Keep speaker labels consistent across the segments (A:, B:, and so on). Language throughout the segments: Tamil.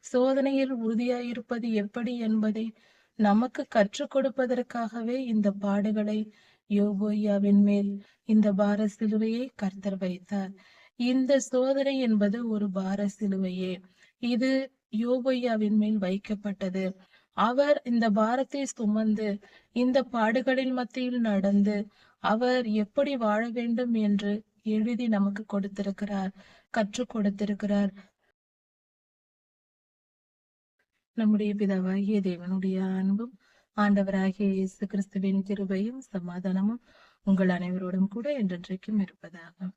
A: சோதனையில் உறுதியாயிருப்பது எப்படி என்பதை நமக்கு கற்றுக் கொடுப்பதற்காகவே இந்த பாடுகளை யோகோய்யாவின் மேல் இந்த பார சிலுவையை கர்த்தர் வைத்தார். இந்த சோதனை என்பது ஒரு பார சிலுவையே. இது யோகோய்யாவின் மேல் வைக்கப்பட்டது. அவர் இந்த பாரத்தை சுமந்து இந்த பாடுகளின் மத்தியில் நடந்து அவர் எப்படி வாழ வேண்டும் என்று எழுதி நமக்கு கொடுத்திருக்கிறார் கற்றுக் கொடுத்திருக்கிறார். நம்முடைய பிதாவாகிய தேவனுடைய அன்பும் ஆண்டவராகிய இயேசு கிறிஸ்துவின் கிருபையும் சமாதானமும் உங்கள் அனைவரோடும் கூட என்றென்றைக்கும் இருப்பதாக.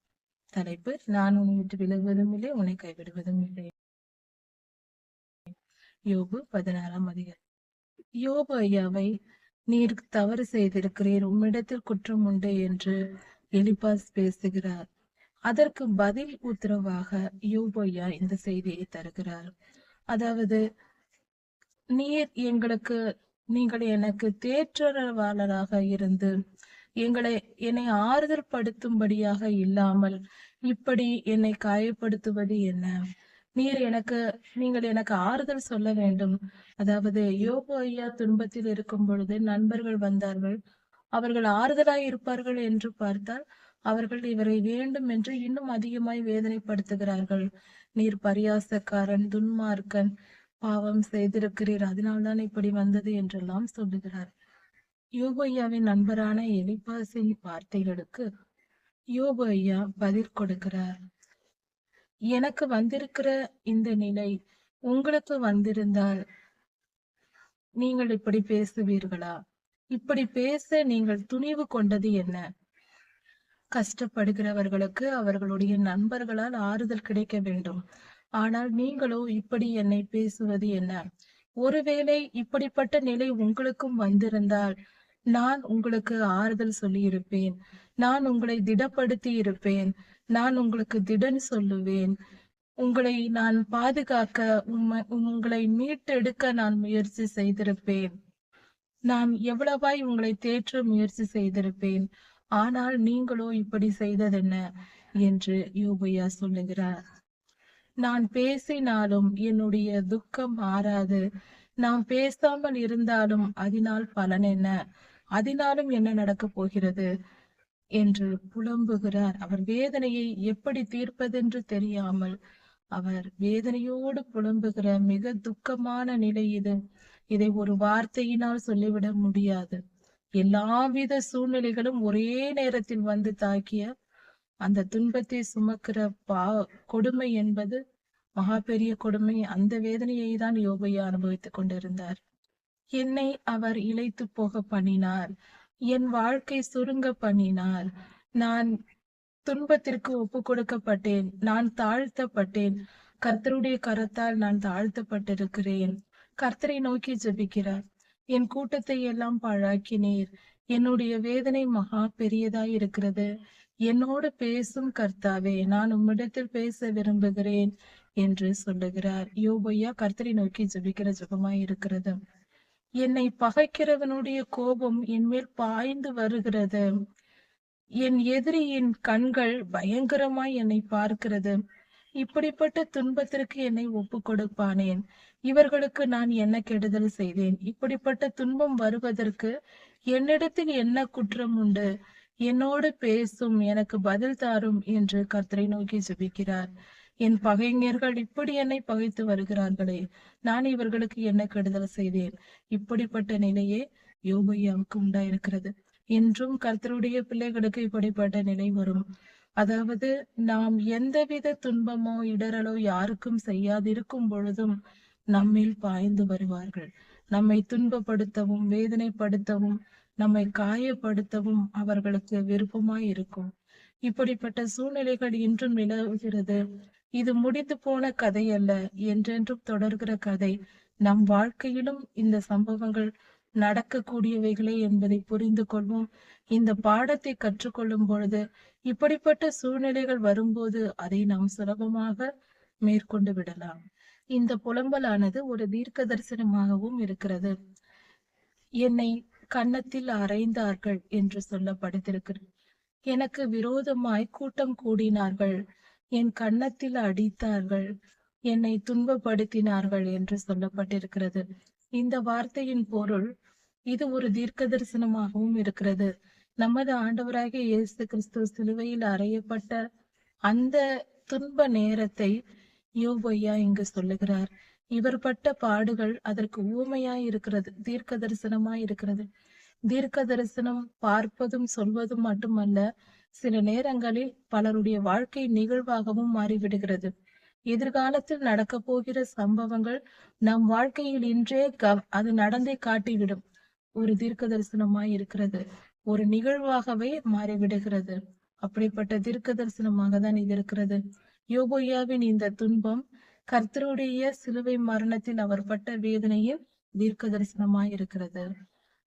A: தலைப்பு நான் உன்னை விட்டு விலகுவதும் இல்லை உன்னை கைவிடுவதும் இல்லை. யோபு பதினாறாம் அதிகாரம். யோபு ஐயாவை நீர் தவறு செய்திருக்கிறீர் உம்மிடத்தில் குற்றம் உண்டு என்று எலிபாஸ் பேசுகிறார். அதற்கு பதில் உத்தரவாக யோபு ஐயா இந்த செய்தியை தருகிறார். அதாவது நீர் எங்களுக்கு நீங்கள் எனக்கு தேற்றரவாளராக இருந்து எங்களை என்னை ஆறுதல் படுத்தும்படியாக இல்லாமல் இப்படி என்னை காயப்படுத்துவது என்ன? நீர் எனக்கு நீங்கள் எனக்கு ஆறுதல் சொல்ல வேண்டும். அதாவது யோகோ ஐயா துன்பத்தில் இருக்கும் பொழுது நண்பர்கள் வந்தார்கள். அவர்கள் ஆறுதலாய் இருப்பார்கள் என்று பார்த்தால் அவர்கள் இவரை வேண்டும் என்று இன்னும் அதிகமாய் வேதனைப்படுத்துகிறார்கள். நீர் பரியாசக்காரன் துன்மார்க்கன் பாவம் செய்திருக்கிறீர். அதனால்தான் இப்படி வந்தது என்றெல்லாம் சொல்லுகிறார். யோபையாவின் நண்பரான எலிபாசின் வார்த்தைகளுக்கு யோபையா ஐயா பதில் கொடுக்கிறார். எனக்கு வந்திருக்கிற இந்த நிலை உங்களுக்கு வந்திருந்தால் நீங்கள் இப்படி பேசுவீர்களா? இப்படி பேச நீங்கள் துணிவு கொண்டது என்ன? கஷ்டப்படுகிறவர்களுக்கு அவர்களுடைய நண்பர்களால் ஆறுதல் கிடைக்க வேண்டும். ஆனால் நீங்களோ இப்படி என்னை பேசுவது என்ன? ஒருவேளை இப்படிப்பட்ட நிலை உங்களுக்கும் வந்திருந்தால் நான் உங்களுக்கு ஆறுதல் சொல்லி இருப்பேன் நான் உங்களை திடப்படுத்தி இருப்பேன் நான் உங்களுக்கு திடன் சொல்லுவேன். உங்களை நான் பாதுகாக்க உங்களை மீட்டெடுக்க நான் முயற்சி செய்திருப்பேன். நான் எவ்வளவாய் உங்களை தேற்ற முயற்சி செய்திருப்பேன். ஆனால் நீங்களோ இப்படி செய்ததென்ன? என்று யோபையா சொல்லுகிறார். நான் பேசினாலும் என்னுடைய துக்கம் ஆறாது நாம் பேசாமல் இருந்தாலும் அதனால் பலன் என்ன? அதனாலும் என்ன நடக்கப் போகிறது? என்று புலம்புகிறார். அவர் வேதனையை எப்படி தீர்ப்பதென்று தெரியாமல் அவர் வேதனையோடு புலம்புகிற மிக துக்கமான நிலை இது. இதை ஒரு வார்த்தையினால் சொல்லிவிட முடியாது. எல்லாவித சூழ்நிலைகளும் ஒரே நேரத்தில் வந்து தாக்கிய அந்த துன்பத்தை சுமக்கிற பா கொடுமை என்பது மகா பெரிய கொடுமை. அந்த வேதனையை தான் யோபையா அனுபவித்துக் கொண்டிருந்தார். என்னை அவர் இழைத்து போக பண்ணினார். என் வாழ்க்கை சுருங்க பண்ணினார். நான் துன்பத்திற்கு ஒப்பு கொடுக்கப்பட்டேன். நான் தாழ்த்தப்பட்டேன். கர்த்தருடைய கரத்தால் நான் தாழ்த்தப்பட்டிருக்கிறேன். கர்த்தரை நோக்கி ஜெபிக்கிறார். என் கூட்டத்தை எல்லாம் பாழாக்கினீர். என்னுடைய வேதனை மகா பெரியதாய் இருக்கிறது. என்னோடு பேசும் கர்த்தாவே நான் உம்மிடத்தில் பேச விரும்புகிறேன் என்று சொல்லுகிறார். யோபையா கர்த்தரை நோக்கி ஜபிக்கிற ஜபமாய் இருக்கிறது. என்னை பகைக்கிறவனுடைய கோபம் என்மேல் பாய்ந்து வருகிறது. என் எதிரியின் கண்கள் பயங்கரமாய் என்னை பார்க்கிறது. இப்படிப்பட்ட துன்பத்திற்கு என்னை ஒப்பு கொடுப்பானேன் இவர்களுக்கு நான் என்ன கெடுதல் செய்தேன்? இப்படிப்பட்ட துன்பம் வருவதற்கு என்னிடத்தில் என்ன குற்றம் உண்டு? என்னோடு பேசும் எனக்கு பதில் தாரும் என்று கர்த்தரை நோக்கி ஜெபிக்கிறார். என் பகைஞர்கள் இப்படி என்னை பகைத்து வருகிறார்களே நான் இவர்களுக்கு என்ன கெடுதல் செய்தேன்? இப்படிப்பட்ட நிலையே யோகையாவுக்கு உண்டாயிருக்கிறது. என்றும் கர்த்தருடைய பிள்ளைகளுக்கு இப்படிப்பட்ட நிலை வரும். அதாவது நாம் எந்தவித துன்பமோ இடரலோ யாருக்கும் செய்யாதிருக்கும் பொழுதும் நம்மில் பாய்ந்து வருவார்கள். நம்மை துன்பப்படுத்தவும் வேதனைப்படுத்தவும் நம்மை காயப்படுத்தவும் அவர்களுக்கு விருப்பமாய் இருக்கும். இப்படிப்பட்ட சூழ்நிலைகள் இன்றும் நிலவுகிறது. இது முடிந்து போன கதை அல்ல. என்றென்றும் தொடர்கிற கதை. நம் வாழ்க்கையிலும் இந்த சம்பவங்கள் நடக்கக்கூடியவைகளே என்பதை புரிந்து கொள்வோம். இந்த பாடத்தை கற்றுக்கொள்ளும் பொழுது இப்படிப்பட்ட சூழ்நிலைகள் வரும்போது அதை நாம் சுலபமாக மேற்கொண்டு விடலாம். இந்த புலம்பலானது ஒரு தீர்க்க தரிசனமாகவும் இருக்கிறது. என்னை கன்னத்தில் அறைந்தார்கள் என்று சொல்லப்படுத்திருக்கிறது எனக்கு விரோதமாய் கூட்டம் கூடினார்கள். என் கன்னத்தில் அடித்தார்கள். என்னை துன்பப்படுத்தினார்கள் என்று சொல்லப்பட்டிருக்கிறது. இந்த வார்த்தையின் பொருள் இது ஒரு தீர்க்க தரிசனமாகவும் இருக்கிறது. நமது ஆண்டவராகிய இயேசு கிறிஸ்து சிலுவையில் அறையப்பட்ட அந்த துன்ப நேரத்தை யோபையா இங்கு சொல்லுகிறார். இவர் பட்ட பாடுகள் அதற்கு ஊமையாய் இருக்கிறது தீர்க்க தரிசனமாய் இருக்கிறது தீர்க்க தரிசனம் பார்ப்பதும் சொல்வதும் மட்டுமல்ல சில நேரங்களில் பலருடைய வாழ்க்கை நிகழ்வாகவும் மாறிவிடுகிறது. எதிர்காலத்தில் நடக்க போகிற சம்பவங்கள் நம் வாழ்க்கையில் இன்றே அது நடந்தே காட்டிவிடும். ஒரு தீர்க்க தரிசனமாய் இருக்கிறது ஒரு நிகழ்வாகவே மாறிவிடுகிறது. அப்படிப்பட்ட தீர்க்க தரிசனமாக தான் இது இருக்கிறது. யோபோயாவின் இந்த துன்பம் கர்த்தருடைய சிலுவை மரணத்தில் அவர் பட்ட வேதனையில் தீர்க்க தரிசனமாய் இருக்கிறது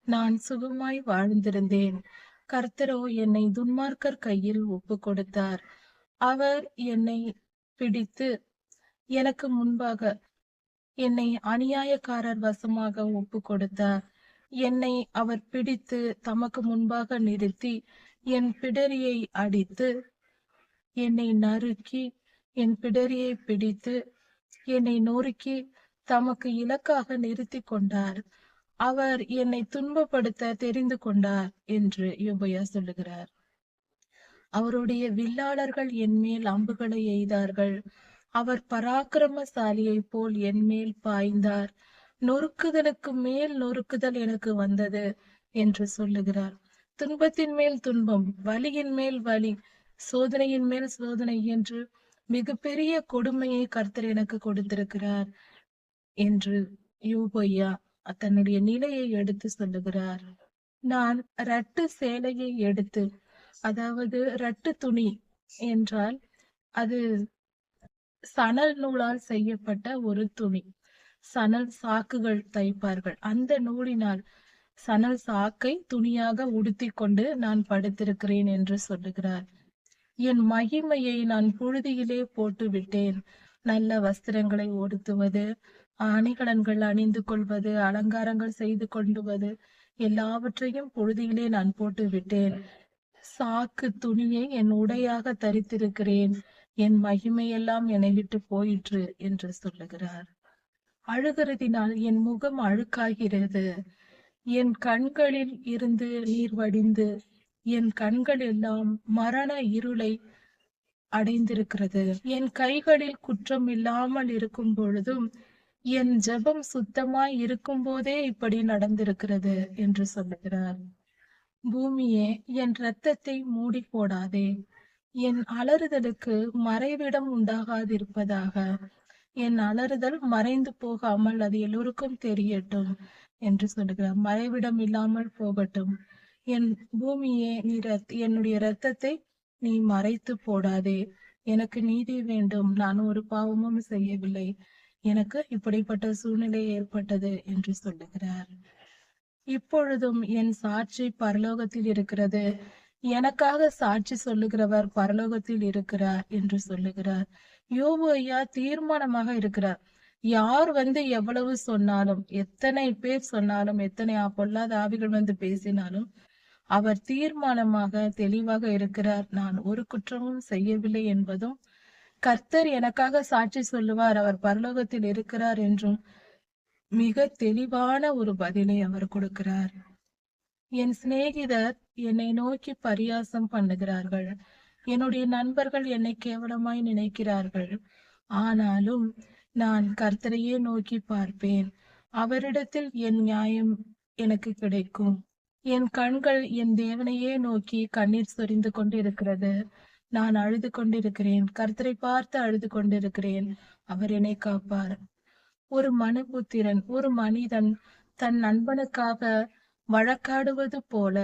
A: நான் சுகமாய் வாழ்ந்திருந்தேன். கர்த்தரோ என்னை துன்மார்க்கர் கையில் ஒப்பு கொடுத்தார் அவர் என்னை பிடித்து எனக்கு முன்பாக என்னை அநியாயக்காரர் வசமாக ஒப்பு கொடுத்தார் என்னை அவர் பிடித்து தமக்கு முன்பாக நிறுத்தி என் பிடரியை அடித்து என்னை நறுக்கி என் பிடரியை பிடித்து என்னை நொறுக்கி தமக்கு இலக்காக நிறுத்தி கொண்டார். அவர் என்னை துன்பப்படுத்த தெரிந்து கொண்டார் என்று யோபையா சொல்லுகிறார். அவருடைய வில்லாளர்கள் என் மேல் அம்புகளை எய்தார்கள். அவர் பராக்கிரமசாலியை போல் என் மேல் பாய்ந்தார். நொறுக்குதலுக்கு மேல் நொறுக்குதல் எனக்கு வந்தது என்று சொல்லுகிறார். துன்பத்தின் மேல் துன்பம் வலியின் மேல் வலி சோதனையின் மேல் சோதனை என்று மிகப்பெரிய கொடுமையை கர்த்தர் எனக்கு கொடுத்திருக்கிறார் என்று யூபையா தன்னுடைய நிலையை எடுத்து சொல்லுகிறார். நான் ரட்டு சேலையை எடுத்து அதாவது ரட்டு துணி என்றால் அது சணல் நூலால் செய்யப்பட்ட ஒரு துணி. சணல் சாக்குகள் தைப்பார்கள். அந்த நூலினால் சணல் சாக்கை துணியாக உடுத்தி கொண்டு நான் படுத்திருக்கிறேன் என்று சொல்லுகிறார். என் மகிமையை நான் புழுதியிலே போட்டு விட்டேன் நல்ல வஸ்திரங்களை ஓடுத்துவது அணிகலன்கள் அணிந்து கொள்வது அலங்காரங்கள் செய்து கொண்டுவது எல்லாவற்றையும் புழுதியிலே நான் போட்டு விட்டேன் சாக்கு துணியை என் உடையாக தரித்திருக்கிறேன். என் மகிமையெல்லாம் என்னை விட்டு போயிற்று என்று சொல்லுகிறார். அழுகிறதினால் என் முகம் அழுக்காகிறது. என் கண்களில் இருந்து நீர் வடிந்து என் கண்கள் எல்லாம் மரண இருளை அடைந்திருக்கிறது. என் கைகளில் குற்றம் இல்லாமல் இருக்கும் பொழுதும் என் ஜெபம் சுத்தமாய் இருக்கும் போதே இப்படி நடந்திருக்கிறது என்று சொல்லுகிறார். பூமியே என் இரத்தத்தை மூடி போடாதே என் அலறுதலுக்கு மறைவிடம் உண்டாகாதிருப்பதாக. என் அலறுதல் மறைந்து போகாமல் அது எல்லோருக்கும் தெரியட்டும் என்று சொல்லுகிறார். மறைவிடம் இல்லாமல் போகட்டும். என் பூமியே நீ ரத்- என்னுடைய இரத்தத்தை நீ மறைத்து போடாதே. எனக்கு நீதி வேண்டும். நான் ஒரு பாவமும் செய்யவில்லை. எனக்கு இப்படிப்பட்ட சூழ்நிலை ஏற்பட்டது என்று சொல்லுகிறார். இப்பொழுதும் என் சாட்சி பரலோகத்தில் இருக்கிறது. எனக்காக சாட்சி சொல்லுகிறவர் பரலோகத்தில் இருக்கிறார் என்று சொல்லுகிறார். யோபு ஐயா தீர்மானமாக இருக்கிறார். யார் வந்து எவ்வளவு சொன்னாலும் எத்தனை பேர் சொன்னாலும் எத்தனை பொல்லாத ஆவிகள் வந்து பேசினாலும் அவர் தீர்மானமாக தெளிவாக இருக்கிறார். நான் ஒரு குற்றமும் செய்யவில்லை என்பதும் கர்த்தர் எனக்காக சாட்சி சொல்லுவார். அவர் பரலோகத்தில் இருக்கிறார் என்றும் மிக தெளிவான ஒரு பதிலை அவர் கொடுக்கிறார். என் சிநேகிதர் என்னை நோக்கி பரியாசம் பண்ணுகிறார்கள். என்னுடைய நண்பர்கள் என்னை கேவலமாய் நினைக்கிறார்கள். ஆனாலும் நான் கர்த்தரையே நோக்கி பார்ப்பேன். அவரிடத்தில் என் நியாயம் எனக்கு கிடைக்கும். என் கண்கள் என் தேவனையே நோக்கி கண்ணீர் சொரிந்து கொண்டிருக்கிறது. நான் அழுது கொண்டிருக்கிறேன். கர்த்தரை பார்த்து அழுது கொண்டிருக்கிறேன். அவர் என்னை காப்பார். ஒரு மனுபுத்திரன் ஒரு மனிதன் தன் நண்பனுக்காக வழக்காடுவது போல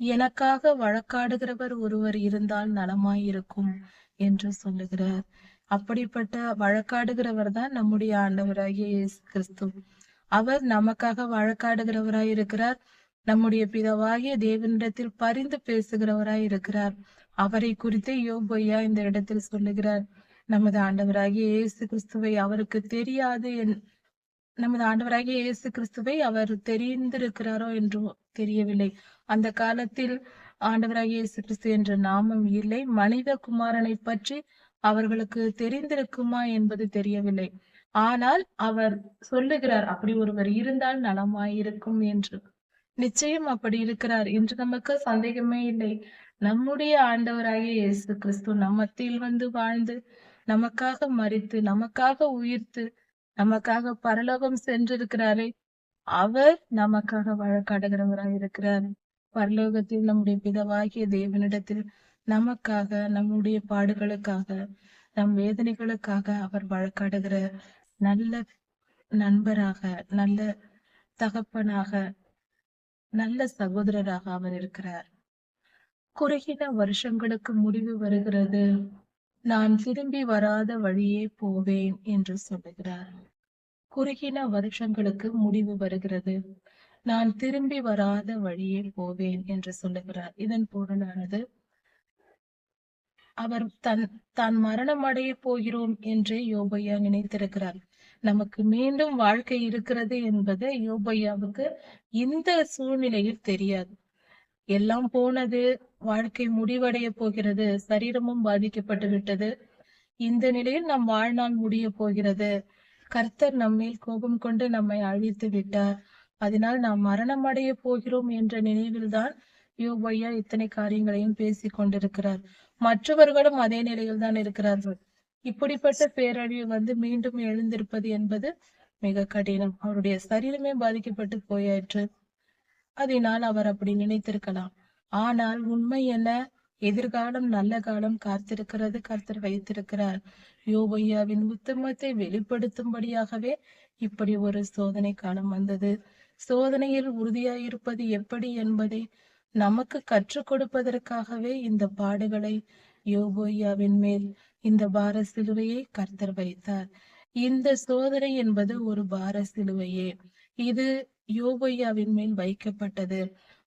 A: எனக்காக வழக்காடுகிறவர் ஒருவர் இருந்தால் நலமாயிருக்கும் என்று சொல்லுகிறார். அப்படிப்பட்ட வழக்காடுகிறவர் தான் நம்முடைய ஆண்டவராகிய இயேசு கிறிஸ்து. அவர் நமக்காக வழக்காடுகிறவராய் இருக்கிறார் நம்முடைய பிதாவாகிய தேவனிடத்தில் பரிந்து பேசுகிறவராய் இருக்கிறார். அவரை குறித்து யோபொய்யா இந்த இடத்தில் சொல்லுகிறார். நமது ஆண்டவராகிய இயேசு கிறிஸ்துவை அவருக்கு தெரியாது என் நமது ஆண்டவராகிய இயேசு கிறிஸ்துவை அவர் தெரிந்திருக்கிறாரோ என்று தெரியவில்லை. அந்த காலத்தில் ஆண்டவராகிய இயேசு கிறிஸ்து என்ற நாமம் இல்லை. மனித குமாரனை பற்றி அவர்களுக்கு தெரிந்திருக்குமா என்பது தெரியவில்லை. ஆனால் அவர் சொல்லுகிறார் அப்படி ஒருவர் இருந்தால் நலமாயிருக்கும் என்று. நிச்சயம் அப்படி இருக்கிறார் என்று நமக்கு சந்தேகமே இல்லை. நம்முடைய ஆண்டவராகிய இயேசு கிறிஸ்து நம் மத்தியில் வந்து வாழ்ந்து நமக்காக மறித்து நமக்காக உயிர்த்து நமக்காக பரலோகம் சென்றிருக்கிறாரே அவர் நமக்காக வழக்காடுகிறவராக இருக்கிறார். பரலோகத்தில் நம்முடைய பிதவாகிய தேவனிடத்தில் நமக்காக நம்முடைய பாடுகளுக்காக நம் வேதனைகளுக்காக அவர் வழக்காடுகிற நல்ல நண்பராக நல்ல தகப்பனாக நல்ல சகோதரராக அவர் இருக்கிறார். குறுகின வருஷங்களுக்கு முடிவு வருகிறது. நான் திரும்பி வராத வழியே போவேன் என்று சொல்லுகிறார். குறுகின வருஷங்களுக்கு முடிவு வருகிறது. நான் திரும்பி வராத வழியே போவேன் என்று சொல்லுகிறார். இதன் பொருளானது அவர் தன் தான் மரணம் அடைய போகிறோம் என்றே யோபையா நினைத்திருக்கிறார். நமக்கு மீண்டும் வாழ்க்கை இருக்கிறது என்பது யோபையாவுக்கு இந்த சூழ்நிலையில் தெரியாது. எல்லாம் போனது வாழ்க்கை முடிவடைய போகிறது சரீரமும் பாதிக்கப்பட்டு விட்டது. இந்த நிலையில் நம் வாழ்நாள் முடிய போகிறது. கர்த்தர் நம்மேல் கோபம் கொண்டு நம்மை அழித்து விட்டார். அதனால் நாம் மரணம் அடைய போகிறோம் என்ற நினைவில்தான் யோபையா இத்தனை காரியங்களையும் பேசிக் கொண்டிருக்கிறார் மற்றவர்களும் அதே நிலையில் தான் இருக்கிறார்கள். இப்படிப்பட்ட பேரழிவு வந்து மீண்டும் எழுந்திருப்பது என்பது மிக கடினம். அவருடைய சரீரமே பாதிக்கப்பட்டு போயாயிற்று அதனால் அவர் அப்படி நினைத்திருக்கலாம். ஆனால் உண்மை என்ன? எதிர்காலம் நல்ல காலம் காத்திருக்கிறது கர்த்தர் வைத்திருக்கிறார். யோபையாவின் உத்தமத்தை வெளிப்படுத்தும்படியாகவே இப்படி ஒரு சோதனை காலம் வந்தது. சோதனையில் உறுதியாயிருப்பது எப்படி என்பதை நமக்கு கற்றுக் கொடுப்பதற்காகவே இந்த பாடுகளை யோபோய்யாவின் மேல் இந்த பார சிலுவையை கர்த்தர் வைத்தார். இந்த சோதனை என்பது ஒரு பார சிலுவையே. இது யோபையாவின் மேல் வைக்கப்பட்டது.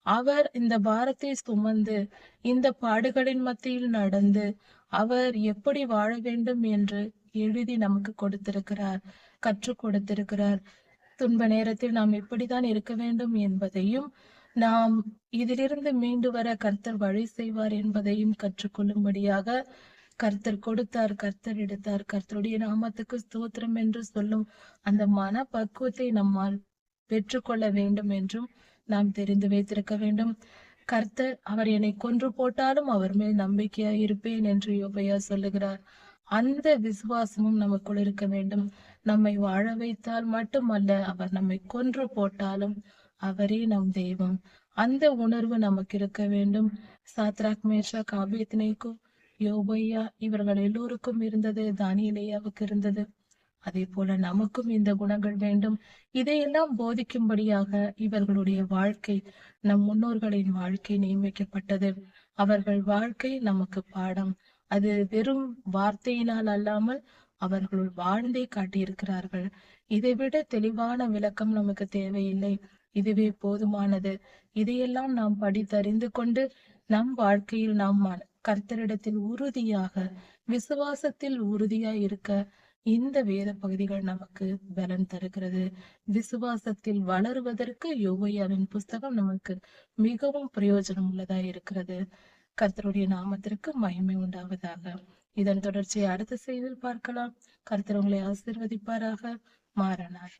A: அவர் இந்த பாரத்தை சுமந்து இந்த பாடுகளின் மத்தியில் நடந்து அவர் எப்படி வாழ வேண்டும் என்று எழுதி நமக்கு கொடுத்திருக்கிறார் கற்றுக் கொடுத்திருக்கிறார். துன்ப நேரத்தில் நாம் எப்படிதான் இருக்க வேண்டும் என்பதையும் நாம் இதிலிருந்து மீண்டு வர கர்த்தர் வழி செய்வார் என்பதையும் கற்றுக்கொள்ளும்படியாக கர்த்தர் கொடுத்தார் கர்த்தர் எடுத்தார் கர்த்தருடைய நாமத்துக்கு ஸ்தோத்திரம் என்று சொல்லும் அந்த மன பக்குவத்தை நம்மால் பெற்றுக்கொள்ள வேண்டும் என்றும் நாம் தெரிந்து வைத்திருக்க வேண்டும். கர்த்தர் அவர் என்னை கொன்று போட்டாலும் அவர் மேல் நம்பிக்கையா இருப்பேன் என்று யோபையா சொல்லுகிறார். அந்த விசுவாசமும் நமக்குள் இருக்க வேண்டும். நம்மை வாழ வைத்தால் மட்டுமல்ல அவர் நம்மை கொன்று போட்டாலும் அவரே நம் தெய்வம். அந்த உணர்வு நமக்கு இருக்க வேண்டும். சாத்ராக் மேஷா காபியத்தினைக்கும் யோபையா இவர்கள் எல்லோருக்கும் இருந்தது தானியலேயாவுக்கு இருந்தது. அதே போல நமக்கும் இந்த குணங்கள் வேண்டும். இதையெல்லாம் போதிக்கும்படியாக இவர்களுடைய வாழ்க்கை நம் முன்னோர்களின் வாழ்க்கை நியமிக்கப்பட்டது. அவர்கள் வாழ்க்கை நமக்கு பாடம். அது வெறும் வார்த்தையினால் அல்லாமல் அவர்கள் வாழ்ந்தே காட்டியிருக்கிறார்கள். இதைவிட தெளிவான விளக்கம் நமக்கு தேவையில்லை. இதுவே போதுமானது. இதையெல்லாம் நாம் படித்தறிந்து கொண்டு நம் வாழ்க்கையில் நாம் கர்த்தரிடத்தில் உறுதியாக விசுவாசத்தில் உறுதியாய் இருக்க இந்த வேத பகுதிகள் நமக்கு பலன் தருகிறது. விசுவாசத்தில் வளருவதற்கு யோகையாவின் புஸ்தகம் நமக்கு மிகவும் பிரயோஜனம் உள்ளதா இருக்கிறது. கர்த்தருடைய நாமத்திற்கு மகிமை உண்டாவதாக. இதன் தொடர்ச்சியை அடுத்த செய்தியில் பார்க்கலாம். கர்த்தர் உங்களை ஆசிர்வதிப்பாராக. மாறனாக.